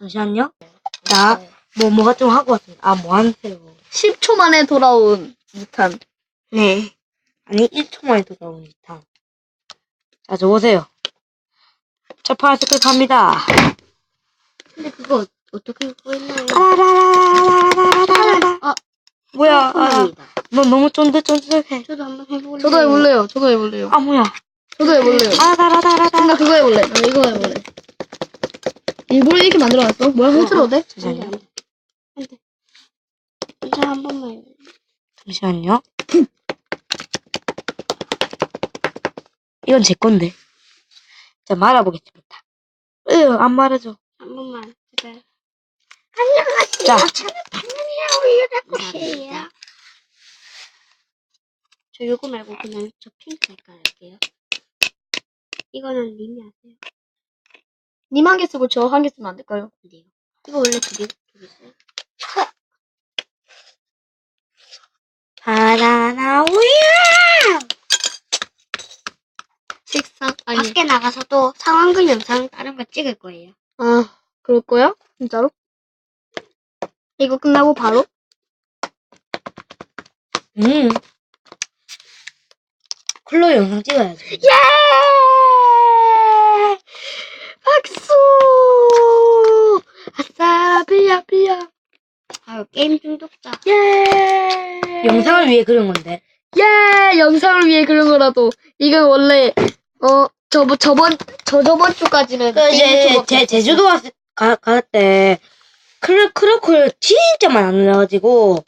잠시만요. 자, 뭐, 뭐가 좀 하고 왔습니다. 아, 뭐 하세요? 10초 만에 돌아온 무탄. 네. 아니, 1초 만에 돌아온 듯한. 자, 저 보세요. 저 파란색을 갑니다. 근데 그거 어떻게 구했나요? 아, 뭐야, 아. 너 너무 쫀득쫀득해. 저도 한번 해볼래요. 저도 해볼래요. 저도 해볼래요. 아, 뭐야. 저도 해볼래요. 아 라라라라라. 나 그거 해볼래. 나 이거 해볼래. 일부러 이렇게 만들어놨어? 뭐야, 훔쳐도 돼? 잠시만요. 안 돼. 안 돼. 진짜 한 번만. 잠시만요. 이건 제 건데. 자, 말아보겠습니다. 으, 안 말아줘. 한 번만. 제발. 자, 저는 반면이라고 올려놓을게요. 저 요거 말고 그냥 저 핑크 색깔 할게요. 이거는 님이 하세요. 님 한 개 쓰고 저 한 개 쓰면 안 될까요? 안 돼요. 이거 원래 두 개, 두개 써요. 바나나 우유! 식상, 아니. 밖에 나가서도 상황극 영상 다른 거 찍을 거예요. 아, 그럴 거야? 진짜로? 이거 끝나고 바로? 음. 컬러 영상 찍어야지. 예! 박수! 비야, 비야. 아유, 게임 중독자. 예! 영상을 위해 그런 건데. 예! 영상을 위해 그런 거라도. 이건 원래, 어, 저번, 저번, 저 저번 주까지는. 그, 이제, 제, 제주도 갔을, 가, 갈 때, 클, 크로콜 진짜 많이 안 나가지고,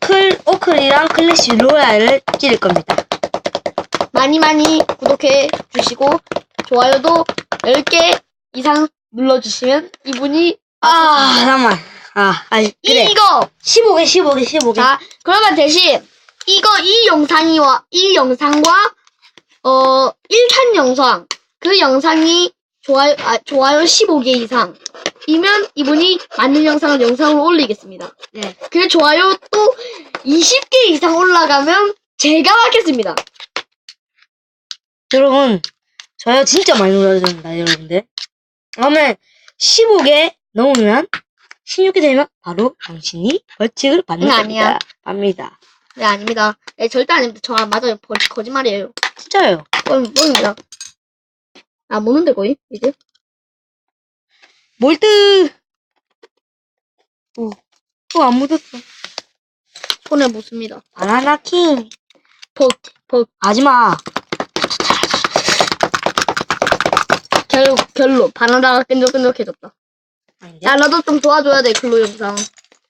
클, 오클이랑 클래시 로얄을 찍을 겁니다. 많이 많이 구독해 주시고, 좋아요도 10개 이상 눌러주시면 이분이. 아, 잠깐만. 아, 아, 그래. 이거! 15개, 15개, 15개. 자, 그러면 대신 이거 이 영상이 와, 이 영상과 어 1탄 영상 그 영상이 좋아요 아, 좋아요 15개 이상 이면 이분이 맞는 영상을 영상으로 올리겠습니다. 네. 그 좋아요 또 20개 이상 올라가면 제가 하겠습니다. 여러분, 저요 진짜 많이 됩니다, 여러분들. 다음에 15개 넘으면, 16개 되면 바로 당신이 벌칙을 받는 응, 겁니다. 아니야. 압니다. 네 아닙니다. 네, 절대 아닙니다. 저 아, 맞아요. 거, 거짓말이에요. 진짜요. 뻥, 뻥입니다. 아 뭐는데 거의 이제? 몰드! 오, 어, 안 묻었어. 손에 묻습니다. 바나나 킹. 퍽, 퍽. 하지마. 결, 결로 바나나가 끈적끈적해졌다. 아닌데? 야, 나도 좀 도와줘야 돼, 글로 영상.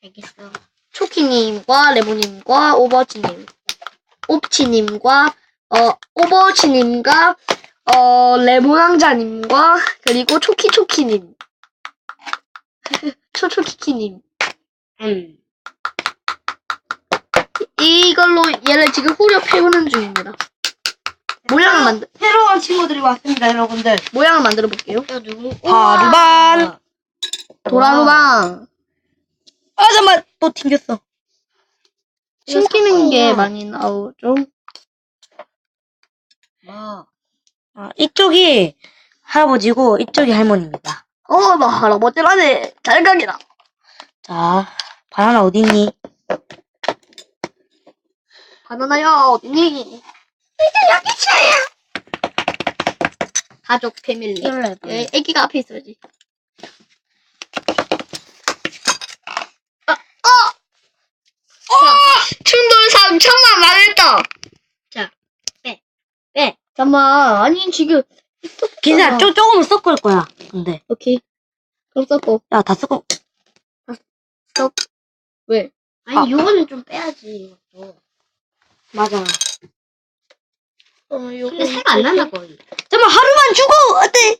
알겠어. 초키님과 레모님과 오버치님, 옵치님과, 어, 오버치님과, 어, 레몬왕자님과, 그리고 초키초키님. 초초키키님. 음. 이걸로 얘를 지금 후려 패우는 중입니다. 모양을 만들, 새로운 친구들이 왔습니다, 여러분들. 모양을 만들어 볼게요. 야, 누구? 하루반. 도라루방. 아, 잠깐만. 또 튕겼어. 숨기는 게 많이 나오죠. 뭐? 아, 이쪽이 할아버지고, 이쪽이 할머니입니다. 어, 나 할아버지라네. 잘 가기다. 자, 바나나 어딨니? 바나나야, 어디니? 이제 여기 있어요. 가족, 패밀리. 애, 애기가 앞에 있어야지. 아, 어! 어! 충돌 3천만 망했다! 자, 빼. 빼. 잠깐만, 아니, 지금. 괜찮아, 조, 조금은 섞을 거야. 근데. 오케이. 그럼 섞어. 야, 다 섞어. 왜? 아니, 아. 요거는 좀 빼야지. 이것도. 맞아. 어, 요거. 근데 새가 안 난다, 거의. 잠깐만, 하루만 죽어! 어때?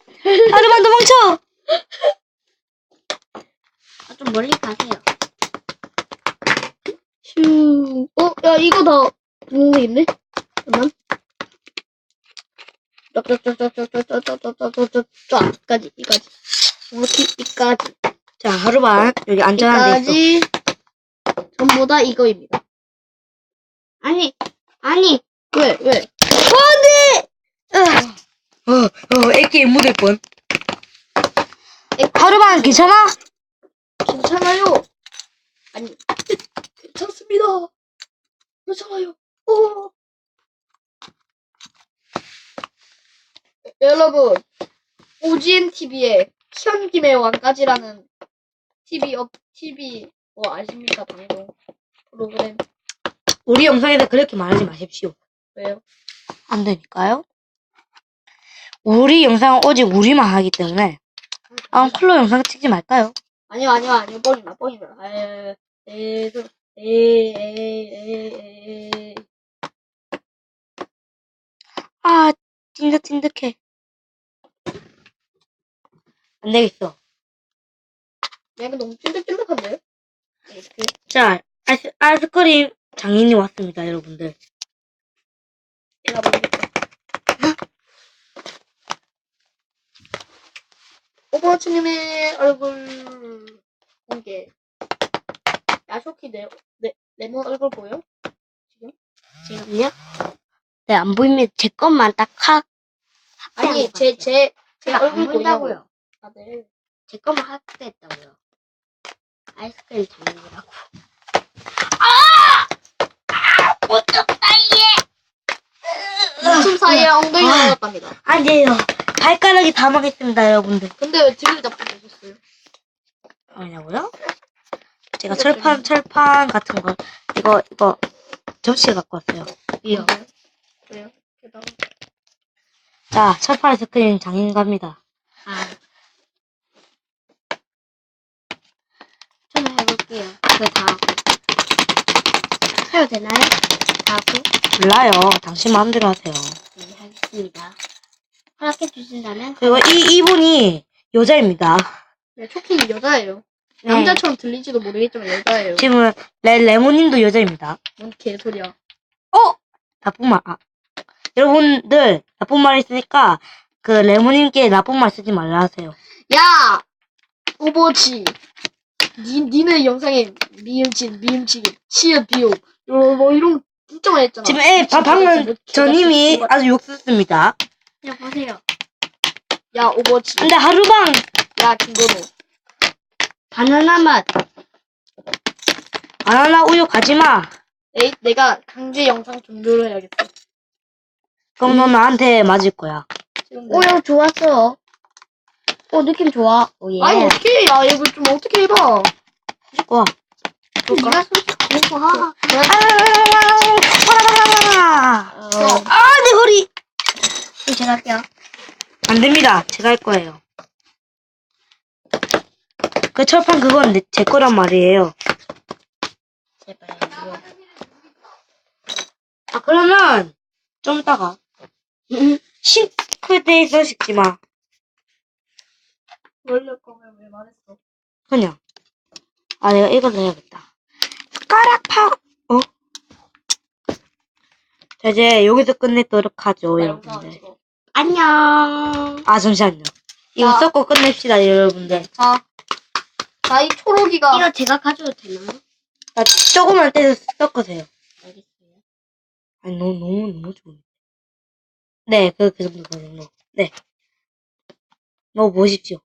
하루만 도망쳐! 아, 좀 멀리 가세요. 이거 다 좋은 게 있네? 잠깐만. 까지 이까지 이렇게 이까지 자, 하루만 여기 안전한 데 있어. 이까지 전부 다 이거입니다. 아니, 아니, 왜, 왜? 어, 안돼! 아. 어, 어, 애기 묻을 뻔. 하루만 괜찮아? 괜찮아요. 아니, 괜찮습니다. 무서워요. 오. 여러분, 오지엔 TV의 현김의 왕까지라는 TV 업 TV 뭐 아십니까 방송 프로그램 우리 영상에서 그렇게 말하지 마십시오. 왜요? 안 되니까요. 우리 영상은 오직 우리만 하기 때문에 아, 콜로 영상 찍지 말까요? 아니요, 아니요, 아니요, 뻥이나 뻥이나 에이, 에이, 그 에에에에 아 찐득찐득해. 안 되겠어. 얘가 너무 찐득찐득한데? 이렇게 자 아이스, 아이스크림 장인이 왔습니다 여러분들. 내가 먹을게 오버워치님의 어, 얼굴 공개. 야쇼키 내 레몬 얼굴 보여? 지금? 지금요? 네, 안 보이면 제 것만 딱 확. 아니, 제, 제, 제제 얼굴 보인다고요. 아, 네. 제 것만 확대했다고요. 아이스크림 전문이라고. 아! 못 쳤다, 얘! 춤 사이에 엉덩이 아. 나왔답니다. 아니에요. 발가락이 다 망했습니다, 여러분들. 근데 왜 드립이 나쁘게 오셨어요? 아니라고요? 제가 철판 철판 같은 거 이거 이거 접시에 갖고 왔어요. 이요. 왜요? 그다음. 자 철판 아이스크림 장인갑니다. 아. 좀 해볼게요. 그거 다 하고. 해도 되나요? 다 하고. 몰라요. 당신 마음대로 하세요. 네, 하겠습니다. 허락해 주신다면. 그리고 이 이분이 여자입니다. 네, 초키는 여자예요. 네. 남자처럼 들릴지도 모르겠지만 여자예요. 지금 레, 레모님도 여자입니다. 뭔 개소리야. 어? 나쁜 말. 아. 여러분들 나쁜 말 있으니까 그 레모님께 나쁜 말 쓰지 말라 하세요. 야! 오버워치. 니, 니네 영상에 미음친, 미음치기, 치읓, 비옥. 이런, 뭐, 이런, 진짜 했잖아. 지금 애 바- 방금 뭐 저님이 아주 욕했습니다. 야, 보세요. 야, 오버워치. 근데 하루방 야, 김건호. 바나나 맛. 바나나 우유 가지마. 내, 내가 강제 영상 종료를 해야겠다. 그럼 너 나한테 맞을 거야. 지금 오, 야, 좋았어. 어 느낌 좋아. 오, 예. 아니 어떻게 야 이거 좀 어떻게 해봐. 와. 그럴까? 네가 솔직히 공부하. 아, 내 허리. 제가 할게요. 안 됩니다. 제가 할 거예요. 그 철판 그건 내, 제 거란 말이에요. 아 그러면 좀 이따가 음, 싱크대에서 식지 마. 원래 거면 왜 말했어? 그냥. 아 내가 이걸로 해야겠다. 숟가락 파. 어? 자 이제 여기서 끝내도록 하죠 아, 나 여러분들. 안녕. 아 잠시만요. 이거 자. 섞고 끝냅시다 여러분들. 자. 나이 초록이가 이거 제가 가져도 되나요? 나 조금만 떼서 섞으세요. 알겠어요. 아니, 너무, 너무, 너무 좋은데. 네, 그, 그 정도, 그 정도. 네. 넣어 보십시오.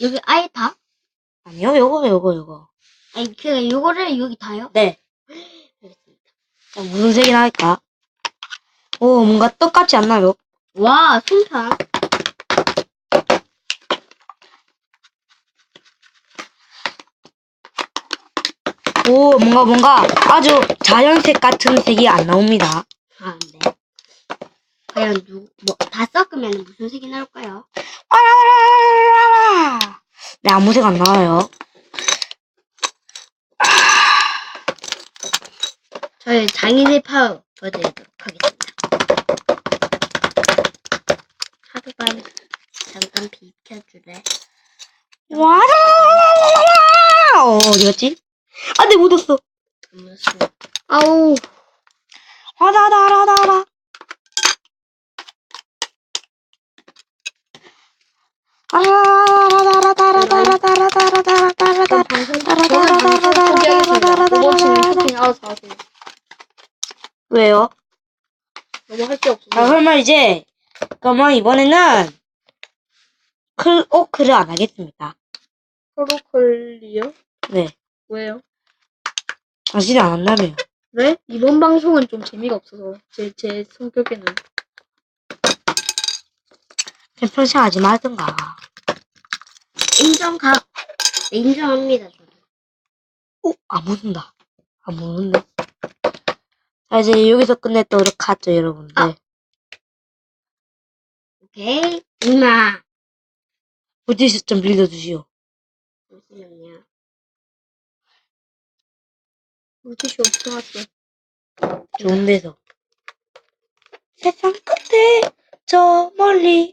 여기 아예 다? 아니요, 요거, 요거, 요거. 아니, 그, 요거를 여기 다요? 네. 알겠습니다. 자, 무슨 색이나 할까? 오, 뭔가 똑같지 않나요? 와, 손상. 오 뭔가 뭔가 아주 자연색 같은 색이 안 나옵니다. 아, 네. 과연 누, 뭐, 다 섞으면 무슨 색이 나올까요? 와라라라라라. 네, 아무 색 안 나와요. 저희 장인의 파워 보여드리도록 하겠습니다. 하루밤 잠깐 비켜주래. 와라라라라. 어, 어디갔지? 안 돼, 못 왔어. 아우. 아다다라다라. 왜요? 너무 할 게 없어. 아, 설마 이제, 그러면 이번에는, 클, 오크를 안 하겠습니다. 프로콜리요? 네. 왜요? 당신이 안 한다며요. 왜? 이번 방송은 좀 재미가 없어서 제 제 성격에는 그냥 평생 하지 말든가. 인정 가. 네, 인정합니다, 저도. 오, 안 묻는다. 안 묻는데. 자, 이제 여기서 끝냈도록 하죠, 여러분들. 아. 오케이. 임마. 물티슈 좀 빌려주시오. 잠시만요. 물티슈 어디서 왔어? 좋은 데서. 세상 끝에, 저 멀리.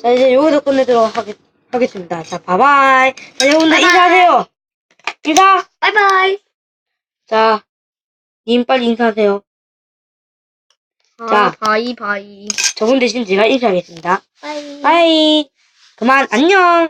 자, 이제 여기서 끝내도록 하겠, 하겠습니다. 자, 바바이. 자, 여러분들 바이바이. 인사하세요. 인사! 바이바이. 자, 님 빨리 인사하세요. 아, 자. 바이 바이. 저분 대신 제가 인사하겠습니다. 빠이. 바이. 그만, 안녕.